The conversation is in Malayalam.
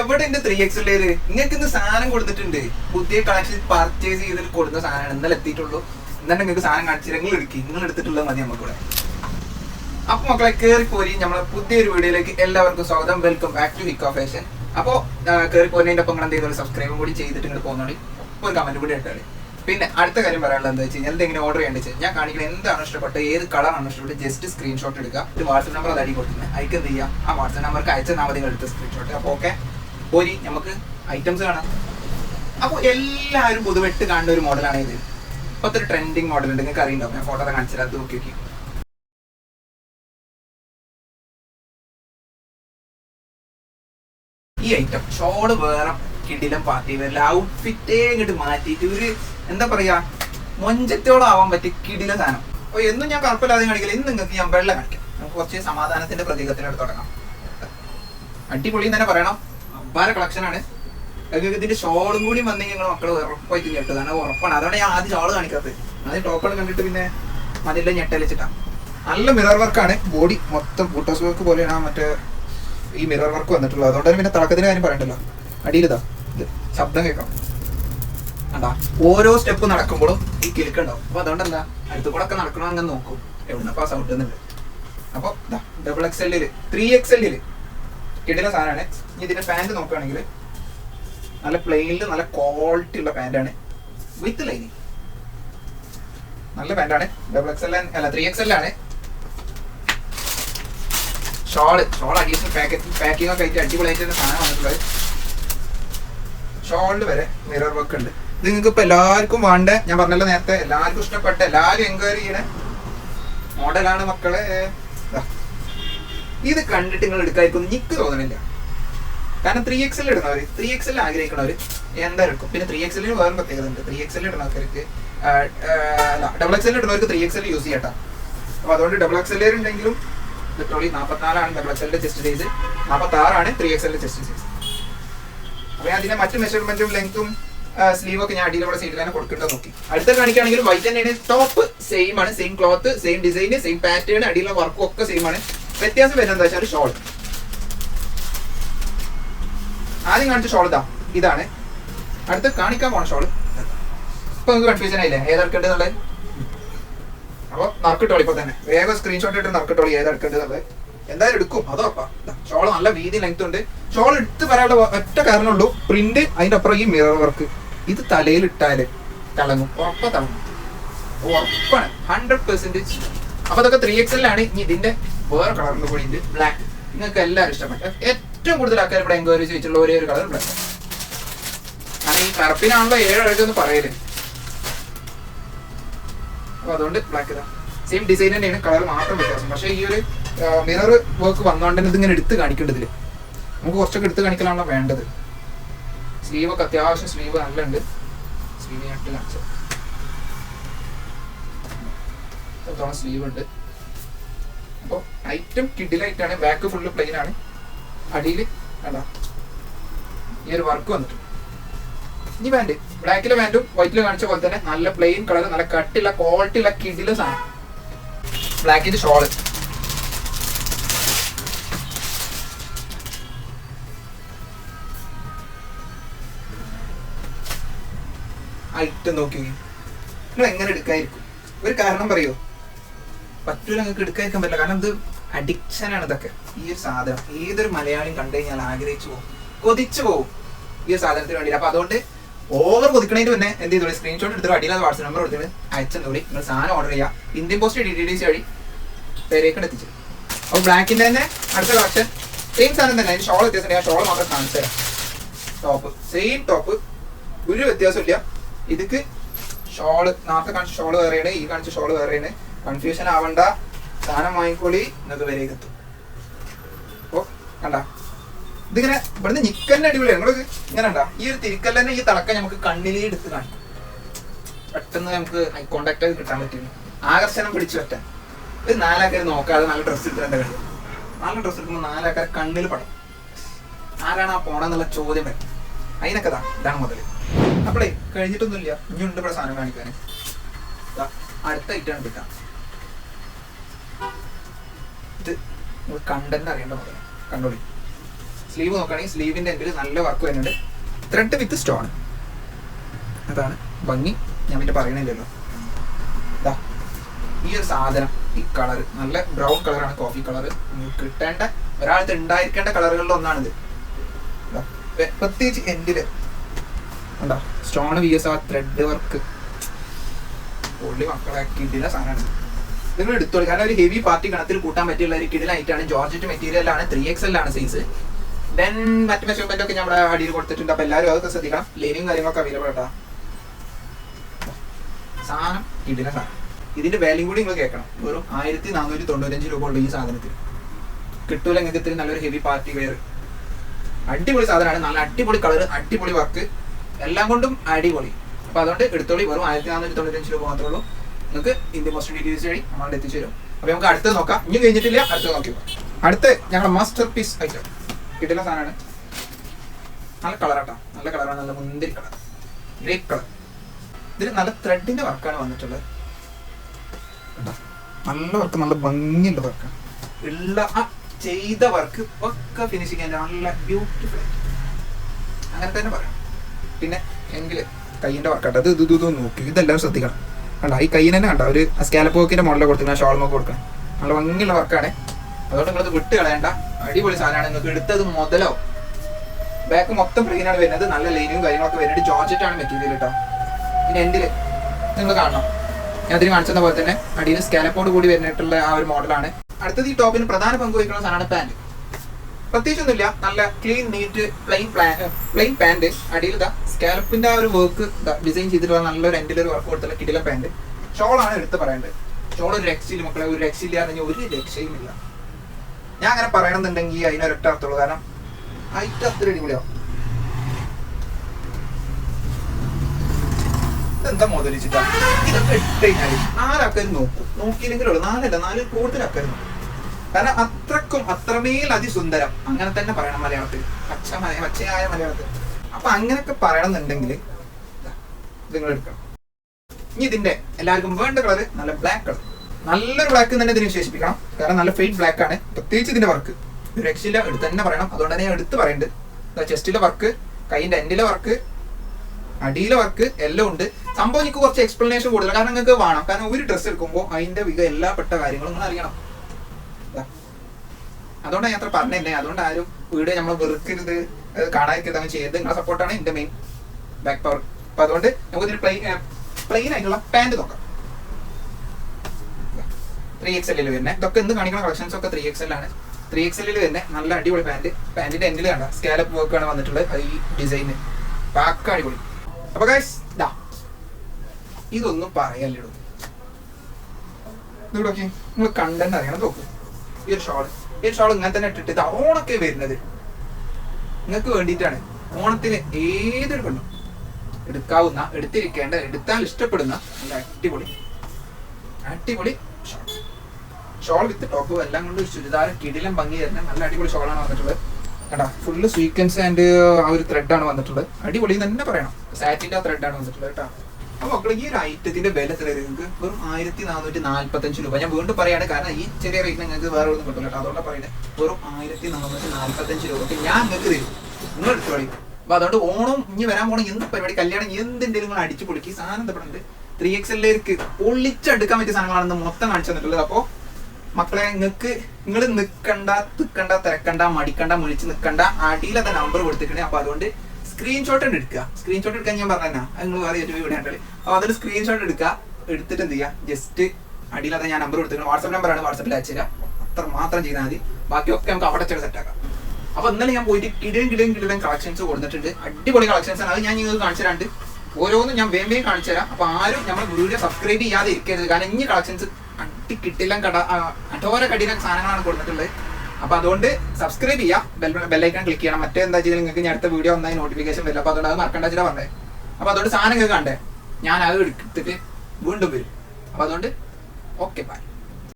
എവിടെ ഉണ്ട് ത്രീ എക്സ് ഉള്ളത് നിങ്ങൾക്ക് ഇന്ന് സാധനം കൊടുത്തിട്ടുണ്ട്. പുതിയ കളക്ഷൻ പർച്ചേസ് ചെയ്തിട്ട് കൊടുത്ത സാധനമാണ്. ഇന്നലെ എത്തിയിട്ടുള്ളൂ. എന്നിട്ട് നിങ്ങൾക്ക് സാധനം കാണിച്ചു നിങ്ങൾ എടുക്കി നിങ്ങൾ എടുത്തിട്ടുള്ളത് മതി നമുക്കിവിടെ അപ്പൊ മക്കളെ കേറി പോരി നമ്മളെ പുതിയൊരു വീഡിയോയിലേക്ക് എല്ലാവർക്കും സ്വാഗതം. Welcome back to Hikko fashion അപ്പോ കേറി പോരുന്നതിന്റെ ഒപ്പം എന്ത് ചെയ്തോളൂ? സബ്സ്ക്രൈബും കൂടി ചെയ്തിട്ട് ഇങ്ങോട്ട് പോകുന്നോളി ഒരു കമന്റ് കൂടി ഇട്ടാളി. പിന്നെ അടുത്ത കാര്യം പറയാനുള്ളത് എന്താ വെച്ച് കഴിഞ്ഞാൽ ഓർഡർ ചെയ്യേണ്ടത് വെച്ചാൽ ഞാൻ കാണിക്കുന്ന എന്താണ് ഇഷ്ടപ്പെട്ടത് ഏത് കളർ ആണ് ഇഷ്ടപ്പെട്ടത് ജസ്റ്റ് സ്ക്രീൻഷോട്ട് എടുക്കുക. ഒരു വാട്സപ്പ് നമ്പർ അത് അടി കൊടുക്കുന്നത് അയക്കെന്ത് ചെയ്യാം? ആ വാട്സപ്പ് നമ്പർക്ക് അയച്ച നാമതി എടുത്ത സ്ക്രീൻഷോട്ട് അപ്പോൾ ഓക്കെ പോരി നമുക്ക് ഐറ്റംസ് കാണാം. അപ്പോൾ എല്ലാവരും പൊതുവെട്ട് കാണുന്ന ഒരു മോഡലാണ് ഇത് ഇപ്പോഴത്തെ ഒരു ട്രെൻഡിങ് മോഡൽ ഉണ്ട്. നിങ്ങൾക്ക് അറിയുണ്ടാവും. ഞാൻ ഫോട്ടോ കാണിച്ചാൽ അത് നോക്കി നോക്കി. ഈ ഐറ്റം ഷോൾ വേറെ കിടിലം പാർട്ടി വരില്ല ഔട്ട്ഫിറ്റേ ഇങ്ങോട്ട് മാറ്റിയിട്ട് ഒരു എന്താ പറയാ മൊഞ്ചത്തോളം ആവാൻ പറ്റിയ കിടില സാധനം. അപ്പോൾ എന്നും ഞാൻ കറുപ്പില്ലാതെ കാണിക്കില്ല. ഇന്ന് നിങ്ങൾക്ക് ഞാൻ വെള്ളം കാണിക്കാം. നമുക്ക് കുറച്ച് സമാധാനത്തിന്റെ പ്രതീകത്തിനോട് തുടങ്ങാം. അടിപൊളി തന്നെ പറയണം. അമ്പാര കളക്ഷൻ ആണ്. ഇതിന്റെ ഷോളും കൂടി വന്നെങ്കിൽ ഞങ്ങൾ മക്കൾ ഉറപ്പായിട്ട് ഞെട്ടതാണ് ഉറപ്പാണ്. അതാണ് ഞാൻ ആദ്യം ഷോൾ കാണിക്കാത്തത്. ആദ്യം ടോപ്പുകൾ കണ്ടിട്ട് പിന്നെ മതിലെ ഞെട്ടലിച്ചിട്ടാ നല്ല മിറർ വർക്കാണ് ബോഡി മൊത്തം ഫോട്ടോസ് വർക്ക് പോലെയാണ് മറ്റേ ഈ മിറർ വർക്ക് വന്നിട്ടുള്ളത്. അതുകൊണ്ട് പിന്നെ തിളക്കത്തിന് കാര്യം പറയണ്ടല്ലോ. അടിയിലിതാ. ശബ്ദം കേൾക്കാം. അതാ ഓരോ സ്റ്റെപ്പ് നടക്കുമ്പോഴും ഈ കിലുക്കുണ്ടാവും അപ്പൊ അതുകൊണ്ട് അടുത്ത കൂടെ ഒക്കെ നടക്കണോ അങ്ങനെ നോക്കും. എവിടെ ഔട്ട് എന്നുണ്ട് അപ്പൊ ഡബിൾ എക്സ് എല്ലിൽ ത്രീ എക്സ് എല്ലിൽ കിടില സാധനമാണ്. ഇനി ഇതിന്റെ പാന്റ് നോക്കുകയാണെങ്കിൽ നല്ല പ്ലെയിനിൽ നല്ല ക്വാളിറ്റി ഉള്ള പാന്റാണ് വിത്ത് ലൈനിങ് നല്ല പാന്റാണ് ഡബിൾ എക്സ് എൽ അല്ല ത്രീ എക്സ് എൽ ആണ്. Shawl shawl additional packet packing ഒക്കെ ആയിട്ട് അടിപൊളിയായിട്ട് സാധനം വന്നിട്ടുള്ളത്. ഷോളിൽ വരെ മിറർ വർക്ക് ഉണ്ട്. ഇത് നിങ്ങൾക്ക് ഇപ്പൊ എല്ലാവർക്കും വേണ്ട ഞാൻ പറഞ്ഞല്ലോ നേരത്തെ എല്ലാവർക്കും ഇഷ്ടപ്പെട്ട എല്ലാവരും എൻക്വയറി ചെയ്യണേ മോഡലാണ് മക്കളെ. ഇത് കണ്ടിട്ട് നിങ്ങൾ എടുക്കാതിരിക്കും നിക്ക് തോന്നണില്ല. കാരണം ത്രീ എക്സ് എൽ ഇടുന്നവർ ത്രീ എക്സ് എൽ ആഗ്രഹിക്കണവര് എന്താ എടുക്കും? പിന്നെ ത്രീ എക്സ് എല്ലിന് വേറെ പ്രത്യേകത ഉണ്ട്. ത്രീ എക്സ് എൽ ഇടുന്നവർക്ക് ഡബിൾ എക്സ് എൽ ഇടുന്നവർക്ക് ത്രീ എക്സ് എൽ യൂസ് ചെയ്യട്ടാ. അപ്പൊ അതുകൊണ്ട് ഡബിൾ എക്സ് എൽ ഉണ്ടെങ്കിലും പെട്രോളി നാൽപ്പത്തിനാലാണ് ഡബിൾ എക്സ് എല്ലിന്റെ ചെസ്റ്റ് സൈസ് നാൽപ്പത്തി ആറാണ് ത്രീ എക്സ് എല്ലിന്റെ ചെസ്റ്റ് സൈസ് അപ്പൊ അതിന്റെ മറ്റു മെഷർമെന്റും ലെങ്ത്തും സ്ലീവ് ഒക്കെ ഞാൻ അടിയിലൂടെ സൈഡിൽ തന്നെ കൊടുക്കേണ്ടത് നോക്കി. അടുത്ത കാണിക്കുകയാണെങ്കിൽ വൈറ്റ് തന്നെയാണ്. ടോപ്പ് സെയിം ആണ്. Same cloth same design same pattern അടിയിലുള്ള വർക്കും ഒക്കെ സെയിം ആണ്. വ്യത്യാസം വരുന്നത് എന്താ വെച്ചാൽ ഷോൾ. ആദ്യം കാണിച്ച ഷോൾ ഇതാ. ഇതാണ്. അടുത്ത് കാണിക്കാൻ പോണ ഷോൾ. ഇപ്പൊ നിങ്ങൾക്ക് കൺഫ്യൂഷൻ ആയില്ലേ? ഏതെടുക്കേണ്ടതുള്ളത് അപ്പൊ നറുക്കിട്ടോളി ഇപ്പൊ തന്നെ. വേഗം സ്ക്രീൻഷോട്ട് ഇട്ട് നറുക്കിട്ടോളി ഏതെടുക്കേണ്ടതുള്ളത് എന്തായാലും എടുക്കും. അതോ ഷോൾ നല്ല വീതി ലെങ്ത് ഉണ്ട്. ഷോൾ എടുത്ത് പറയാനുള്ള ഒറ്റ കാരണമുള്ളൂ. പ്രിന്റ് അതിന്റെ അപ്പുറം ഈ മിറർ വർക്ക് ഇത് തലയിൽ ഇട്ടാൽ തിളങ്ങും. ഉറപ്പ തിളങ്ങും. ഉറപ്പാണ്. ഹൺഡ്രഡ് പെർസെന്റേജ് അപ്പൊ അതൊക്കെ ത്രീ എക്സലിലാണ് ഇനി ഇതിന്റെ വേറെ കളറിൽ കൂടി ഉണ്ട്. ബ്ലാക്ക് നിങ്ങൾക്ക് എല്ലാവരും ഇഷ്ടപ്പെട്ട ഏറ്റവും കൂടുതൽ ആൾക്കാർ ഇവിടെ എൻക്വയറി ചോദിച്ചിട്ടുള്ള ഒരേ ഒരു കളർ ബ്ലാക്ക് കാരണം ഈ കറുപ്പിനാണല്ലോ ഏഴ് അഴകൊന്ന് പറയൽ. അപ്പൊ അതുകൊണ്ട് ബ്ലാക്ക് ഇതാ. സെയിം ഡിസൈൻ തന്നെയാണ് കളർ മാത്രം വ്യത്യാസം. പക്ഷേ ഈ ഒരു മിറർ വർക്ക് വന്നോണ്ട് തന്നെ ഇതിങ്ങനെ എടുത്ത് കാണിക്കേണ്ടതിൽ നമുക്ക് കുറച്ചൊക്കെ എടുത്ത് കാണിക്കലാണല്ലോ വേണ്ടത്. സ്ലീവ് ഒക്കെ അത്യാവശ്യം സ്ലീവ് നല്ല ഉണ്ട് സ്ലീവ് ഞാൻ ഇട്ട് കാണിച്ചു എത്രത്തോളം സ്ലീവ് ഉണ്ട്. ഐറ്റം കിഡിലായിട്ടാണ് ബാക്ക് ഫുള്ള് പ്ലെയിൻ ആണ് അടിയിൽ വേണ്ട ഈ ഒരു വർക്ക് വന്നിട്ട്. ഇനി വാൻഡ് ബ്ലാക്കിലെ വാൻഡും വൈറ്റിൽ കാണിച്ച പോലെ തന്നെ നല്ല പ്ലെയിൻ കളർ നല്ല കട്ടിയുള്ള ക്വാളിറ്റി ഉള്ള കിഡിലെ സാധനം. ബ്ലാക്കിന്റെ ഷോൾ ഐറ്റം നോക്കി. നിങ്ങൾ എങ്ങനെ എടുക്കാതിരിക്കും? ഒരു കാരണം പറയോ? പറ്റൂല നിങ്ങൾക്ക് എടുക്കാതിരിക്കാൻ പറ്റില്ല. കാരണം ഇത് അഡിക്ഷൻ ആണ് ഇതൊക്കെ. ഈ ഒരു സാധനം. ഏതൊരു മലയാളിയും കണ്ടു കഴിഞ്ഞാൽ ആഗ്രഹിച്ചു പോകും. കൊതിച്ചു പോകും ഈ ഒരു സാധനത്തിന് വേണ്ടി അപ്പൊ അതുകൊണ്ട് ഓവർ കൊതിക്കണതിന് മുന്നേ എന്ത് ചെയ്തോളി സ്ക്രീൻഷോട്ട് എടുത്തിട്ട് അടിയിൽ വാട്സ്ആപ്പ് നമ്പർ കൊടുത്തിട്ട് അയച്ചെന്നോളി നിങ്ങൾ സാധനം ഓർഡർ ചെയ്യാം Indian post D T D C വഴി പേരേക്ക് എത്തിച്ചു. അപ്പോൾ ബ്ലാക്കിന്റെ തന്നെ അടുത്ത കളക്ഷൻ സെയിം സാധനം തന്നെ. അതിന് ഷോൾ വ്യത്യാസം ഷോൾ മാത്രം കാണിച്ചു തരാം. ടോപ്പ് സെയിം ടോപ്പ് ഒരു വ്യത്യാസമില്ല ഇതിക്ക് ഷോൾ നാളത്തെ കാണിച്ച ഷോൾ വേറെയാണ്. ഈ കാണിച്ച ഷോൾ വേറെയാണ്. കൺഫ്യൂഷൻ ആവണ്ട. സാധനം വാങ്ങിക്കോളി എന്നൊക്കെ വരേക്ക് എത്തും. ഓ കണ്ട? ഇതിങ്ങനെ ഇവിടുന്ന് നിക്കന്നെ അടിപൊളിയാണ് നിങ്ങൾക്ക് ഇങ്ങനെ കണ്ട? ഈ ഒരു തിരിക്കല്ലെ ഈ തിളക്കം നമുക്ക് കണ്ണിലേ എടുത്ത് കാണിക്കും. പെട്ടെന്ന് നമുക്ക് ഐ കോണ്ടാക്ട് ആയി കിട്ടാൻ പറ്റും. ആകർഷണം പിടിച്ചു പറ്റാൻ. ഒരു നാലാൾക്കാർ നോക്കാതെ നല്ല ഡ്രസ്സ് ഇട്ടിട്ട് കളി നല്ല ഡ്രസ്സ് എടുക്കുമ്പോൾ നാലാൾക്കാർ കണ്ണിൽ പടം. ആരാണ് ആ പോണെന്നുള്ള ചോദ്യം വരും. അതിനൊക്കെ ഇതാ ഇതാണ് മുതൽ അപ്പളേ കഴിഞ്ഞിട്ടൊന്നുമില്ല. ഇനി ഉണ്ട് ഇവിടെ സാധനം കാണിക്കാൻ അടുത്ത ഐറ്റം എടുക്കാം ഇത് കണ്ടന്റ് അറിയേണ്ട മുതൽ കണ്ടോളി. സ്ലീവ് നോക്കുകയാണെങ്കിൽ സ്ലീവിന്റെ എൻഡിൽ നല്ല വർക്ക് വരുന്നുണ്ട്. ത്രെഡ് വിത്ത് സ്റ്റോൺ അതാണ് ഭംഗി. ഞാൻ പിന്നെ പറയണില്ലല്ലോ. ഈ ഒരു സാധനം ഈ കളർ നല്ല ബ്രൗൺ കളറാണ് കോഫി കളർ കിട്ടേണ്ട ഒരാൾക്ക് ഉണ്ടായിരിക്കേണ്ട കളറുകളിൽ ഒന്നാണിത്. പ്രത്യേകിച്ച് എൻഡിൽ സ്റ്റോൺ വി എസ് ആ ത്രെഡ് വർക്ക് പുള്ളി മക്കളെ കിടില സാധനമാണ് നിങ്ങൾ എടുത്തോളൂ. കാരണം ഒരു ഹെവി പാർട്ടി കണത്തിൽ കൂട്ടാൻ പറ്റിയുള്ള ഒരു കിടിലായിട്ടാണ്. ജോർജറ്റ് മെറ്റീരിയൽ ആണ് ത്രീ എക്സ് എൽ ആണ് സൈസ് ദെൻ മറ്റു മെഷർമെന്റ് ഒക്കെ നമ്മുടെ അടിയിൽ കൊടുത്തിട്ടുണ്ട്. അപ്പൊ എല്ലാവരും അതൊക്കെ ശ്രദ്ധിക്കണം. ലേനിയും കാര്യങ്ങളൊക്കെ അവൈലബിൾ ആട്ടാ. സാധനം കിടില സാധനം. ഇതിന്റെ വാല്യൂ കൂടി നിങ്ങൾ കേൾക്കണം. വെറും ആയിരത്തി നാനൂറ്റി തൊണ്ണൂറ്റഞ്ച് രൂപ ഉള്ളു ഈ സാധനത്തിന്. കിട്ടൂല നിങ്ങൾക്ക് നല്ലൊരു ഹെവി പാർട്ടി വെയർ അടിപൊളി സാധനമാണ്. നല്ല അടിപൊളി കളർ അടിപൊളി വർക്ക് എല്ലാം കൊണ്ടും അടിപൊളി. അപ്പൊ അതുകൊണ്ട് എടുത്തോളി. വെറും ആയിരത്തി നാനൂറ്റി തൊണ്ണൂറ്റഞ്ച് രൂപ മാത്രമേ ഉള്ളൂ. നിങ്ങൾക്ക് ഇന്ത്യ പോസ്റ്റ് ഡീറ്റെയിൽസ് വഴി നമ്മളെ എത്തിച്ചേരും. അപ്പൊ നമുക്ക് അടുത്ത് നോക്കാം. ഇനി കഴിഞ്ഞിട്ടില്ല. അടുത്ത് നോക്കി അടുത്ത് ഞങ്ങളുടെ മാസ്റ്റർ പീസ് ഐറ്റം കിട്ടുന്ന സാധനമാണ്. നല്ല കളറാട്ടോ നല്ല കളറാണ് നല്ല മുന്തിരി കളർ ഗ്രേപ്പ് കളർ ഇതിൽ നല്ല ത്രെഡിന്റെ വർക്കാണ് വന്നിട്ടുള്ളത്? നല്ല വർക്ക് നല്ല ഭംഗിയുള്ള വർക്കാണ് ഉള്ള ആ ചെയ്ത വർക്ക് ഒക്കെ ഫിനിഷിങ് നല്ല ബ്യൂട്ടിഫുൾ അങ്ങനെ തന്നെ പറയാം. പിന്നെ എങ്കിൽ കൈയിന്റെ വർക്കാട്ടോ ഇത് ഇത് ഇത് നോക്കി. ഇതെല്ലാവരും ശ്രദ്ധിക്കണം. കണ്ട? ഈ കൈയിന് തന്നെ കണ്ട? ഒരു സ്കാലപ്പോക്കിന്റെ മോഡൽ ഷോൾ നോക്ക് കൊടുക്കണം. നല്ല ഭംഗിയുള്ള വർക്കാണ് അതുകൊണ്ട് നിങ്ങളത് വിട്ട് കളയണ്ട. അടിപൊളി സാധനമാണ്. നിങ്ങൾക്ക് എടുത്തത് മുതലോ? ബാക്ക് മൊത്തം പ്ലെയിൻ ആണ് വരുന്നത്. നല്ല ലൈനും കാര്യങ്ങളൊക്കെ വരുന്നത്. ജോർജറ്റ് ആണ് മെറ്റീരിയൽ കേട്ടോ പിന്നെ എൻഡിൽ നിങ്ങൾ കാണണം. ഞാൻ അതിന് കാണിച്ചതുപോലെ പോലെ തന്നെ അടിയിൽ സ്കാലപ്പോട് കൂടി വരുന്നിട്ടുള്ള ആ ഒരു മോഡലാണ് അടുത്തത് ഈ ടോപ്പിന് പ്രധാന പങ്ക് വഹിക്കുന്ന സാധനമാണ് പാന്റ് പ്രത്യേകിച്ചൊന്നുമില്ല. നല്ല clean neat plain plain pant അടിയിൽ ഇതാ സ്കാലപ്പിന്റെ ആ ഒരു വർക്ക് ഡിസൈൻ ചെയ്തിട്ടുള്ള നല്ലൊരു എൻഡിൽ ഒരു വർക്ക് കൊടുത്തുള്ള കിടില പാന്റ് ഷോളാണ് എടുത്ത് പറയേണ്ടത്. ഷോൾ ഒരു രക്ഷയില്ല മക്കളെ ഒരു രക്ഷയില്ല എന്ന് ഒരു രക്ഷയും ഇല്ല ഞാൻ അങ്ങനെ പറയണമെന്നുണ്ടെങ്കിൽ അതിനൊരൊറ്റ അർത്ഥമുള്ളൂ. കാരണം ഐറ്റം അത്ര അടിപൊളിയാവും. ഇതെന്താ മുതലിച്ചിട്ടാ ഇതൊക്കെ ഇട്ട് കഴിഞ്ഞാൽ നാലാൾക്കാരും നോക്കും. നോക്കിയില്ലെങ്കിലുള്ളൂ നാലല്ല നാല് കൂടുതൽ നോക്കും. കാരണം അത്രക്കും അത്രമേൽ അതിസുന്ദരം. അങ്ങനെ തന്നെ പറയണം മലയാളത്തിൽ. പച്ച പച്ചയായ മലയാളത്തിൽ. അപ്പൊ അങ്ങനെയൊക്കെ പറയണമെന്നുണ്ടെങ്കിൽ നിങ്ങൾ എടുക്കണം. ഇനി ഇതിന്റെ എല്ലാവർക്കും വേണ്ട കളർ നല്ല ബ്ലാക്ക് കളർ. നല്ലൊരു ബ്ലാക്ക് തന്നെ ഇതിനെ വിശേഷിപ്പിക്കണം. കാരണം നല്ല ഫെയ്റ്റ് ബ്ലാക്ക് ആണ്. പ്രത്യേകിച്ച് ഇതിന്റെ വർക്ക് രക്ഷയില്ല എടുത്ത് തന്നെ പറയണം. അതുകൊണ്ട് തന്നെ ഞാൻ എടുത്ത് പറയുന്നുണ്ട് ചെസ്റ്റിലെ വർക്ക് കൈയിന്റെ എൻഡിലെ വർക്ക് അടിയിലെ വർക്ക് എല്ലാം ഉണ്ട്. സംഭവം എനിക്ക് കുറച്ച് എക്സ്പ്ലനേഷൻ കൂടുതൽ. കാരണം നിങ്ങൾക്ക് വേണം. കാരണം ഒരു ഡ്രസ്സ് എടുക്കുമ്പോൾ അതിന്റെ വിക എല്ലാപ്പെട്ട കാര്യങ്ങളും നിങ്ങൾ അറിയണം. അതുകൊണ്ടാണ് ഞാൻ അത്ര പറഞ്ഞതന്നെ അതുകൊണ്ട് ആരും വീഡിയോ നമ്മൾ വെറുക്കരുത്. കാണാതിരിക്കരുത് അങ്ങനെ ചെയ്യരുത്. നിങ്ങളുടെ സപ്പോർട്ടാണ് എന്റെ മെയിൻ ബാക്ക് പവർ അപ്പൊ അതുകൊണ്ട് നമുക്ക് ഇതിന് പ്ലെയിൻ പ്ലെയിൻ ആയിട്ടുള്ള പാന്റ് നോക്കാം. ത്രീ എക്സ് എല്ലിൽ വരുന്നത് ഇതൊക്കെ എന്ത് കാണിക്കുന്ന കളക്ഷൻസ് ഒക്കെ ത്രീ എക്സ് ആണ്. ത്രീ എക്സ് എല്ലിൽ വരുന്നത് നല്ല അടിപൊളി പാന്റ് പാന്റിന്റെ എൻഡിൽ കണ്ട? സ്കാലപ്പ് വർക്ക് ആണ് വന്നിട്ടുള്ളത്. ഈ ഡിസൈന് ബാക്ക് അടിപൊളി. അപ്പൊ ഗൈസ് ഇതാ ഇതൊന്നും പറയല്ലോ ഇതോടൊക്കെ നിങ്ങൾ കണ്ടന്റ് അറിയണം. നോക്കൂ. ഈ ഒരു ഷോൾ ഈ ഇങ്ങനെ തന്നെ ഇട്ടിട്ട് ഇത് ഓണൊക്കെ വരുന്നത്. നിങ്ങൾക്ക് വേണ്ടിയിട്ടാണ്. ഓണത്തിന് ഏതൊരു പെണ്ണും എടുക്കാവുന്ന എടുത്തിരിക്കേണ്ട എടുത്താൽ ഇഷ്ടപ്പെടുന്ന നല്ല അടിപൊളി അടിപൊളി ഷോൾ വിത്ത് ടോപ്പ്. എല്ലാം കൊണ്ട് ഒരു ചുരിദാർ കിടിലം ഭംഗി തരുന്ന നല്ല അടിപൊളി ഷോളാണ് വന്നിട്ടുള്ളത്. കണ്ടാ? ഫുള്ള് സ്വീക്വൻസ് ആൻഡ് ആ ഒരു ത്രെഡാണ് വന്നിട്ടുള്ളത്. അടിപൊളി തന്നെ പറയണം. സാറ്റിന്റെ ആ ത്രെഡാണ് വന്നിട്ടുള്ളത് കേട്ടോ. അപ്പൊ മക്കളെ ഈ ഒരു ഐറ്റത്തിന്റെ വില എത്ര നിങ്ങൾക്ക്? വെറും ആയിരത്തി നാനൂറ്റി നാല്പത്തഞ്ച് രൂപ. ഞാൻ വീണ്ടും പറയാണ് കാരണം ഈ ചെറിയ റേറ്റ് നിങ്ങൾക്ക് വേറെ ഒന്നും കിട്ടില്ല കേട്ടോ. അതുകൊണ്ട് പറയുന്നത് വെറും ആയിരത്തി നാനൂറ്റി നാല്പത്തഞ്ച് രൂപ ഞാൻ നിങ്ങൾക്ക് തരും. നിങ്ങൾ എടുത്തോളി അപ്പൊ അതുകൊണ്ട് ഓണം ഇനി വരാൻ പോണ എന്ത് പരിപാടി? കല്യാണം എന്തിന്റെ നിങ്ങൾ അടിച്ചു പൊളിക്ക്. സാധനം എന്താ ത്രീ എക്സ് എല്ലേക്ക് പൊളിച്ചെടുക്കാൻ പറ്റിയ സാധനങ്ങളാണെന്ന് മൊത്തം കാണിച്ചു തന്നിട്ടുള്ളത്. അപ്പോ മക്കളെ നിങ്ങൾക്ക് നിങ്ങൾ നിൽക്കണ്ട തിക്കണ്ട തിരക്കണ്ട മടിക്കണ്ട മുഴിച്ച് നിക്കണ്ട അടിയിലത്തെ നമ്പർ കൊടുത്തിട്ടുണ്ട് അപ്പൊ അതുകൊണ്ട് സ്ക്രീൻഷോട്ട് എടുക്കുക. സ്ക്രീൻഷോട്ട് എടുക്കാൻ ഞാൻ പറഞ്ഞാ നിങ്ങൾ വേറെ യൂട്യൂബ് വീഡിയോ കണ്ടത് അപ്പൊ അതൊരു സ്ക്രീൻഷോട്ട് എടുക്കുക. എടുത്തിട്ട് എന്ത് ചെയ്യുക? ജസ്റ്റ് അടിയിലത്തെ ഞാൻ നമ്പർ കൊടുത്തിട്ടുണ്ട് വാട്സപ്പ് നമ്പറാണ് വാട്സപ്പിൽ അയച്ചു തരാം. അത്ര മാത്രം ചെയ്താൽ മതി. ബാക്കിയൊക്കെ നമുക്ക് അവിടെ ചെന്ന് സെറ്റ് അപ്പോൾ അപ്പൊ ഇന്നലെ ഞാൻ പോയിട്ട് കിടിലും കിടിലും കിടിലും കളക്ഷൻസ് കൊടുത്തിട്ടുണ്ട്. അടിപൊളി കളക്ഷൻസ് ആണ്. അത് ഞാൻ നിങ്ങൾക്ക് കാണിച്ചു തരാണ്ട്. ഓരോന്നും ഞാൻ വേം വേം കാണിച്ചു തരാം. അപ്പൊ ആരും നമ്മൾ വീഡിയോ സബ്സ്ക്രൈബ് ചെയ്യാതെ ഇരിക്കരുത്. കാരണം ഇനി കളക്ഷൻസ് അട്ടി കിട്ടില്ല കട അടോര കഠിന സാധനങ്ങളാണ് കൊടുത്തിട്ടുള്ളത്. അപ്പൊ അതുകൊണ്ട് സബ്സ്ക്രൈബ് ചെയ്യാം ബെൽ ബെല്ലൈക്കൺ ക്ലിക്ക് ചെയ്യണം. മറ്റേ എന്താ ചെയ്താൽ നിങ്ങൾക്ക് ഞാൻ അടുത്ത വീഡിയോ ഒന്നായി നോട്ടിഫിക്കേഷൻ വരില്ല. അപ്പൊ അതുകൊണ്ട് അത് മറക്കണ്ട വെച്ചിട്ട് പറഞ്ഞേ അപ്പൊ അതുകൊണ്ട് സാധനം കണ്ടേ. ഞാൻ അത് എടുത്തിട്ട് വീണ്ടും വരും. അപ്പൊ അതുകൊണ്ട് ഓക്കെ ബൈ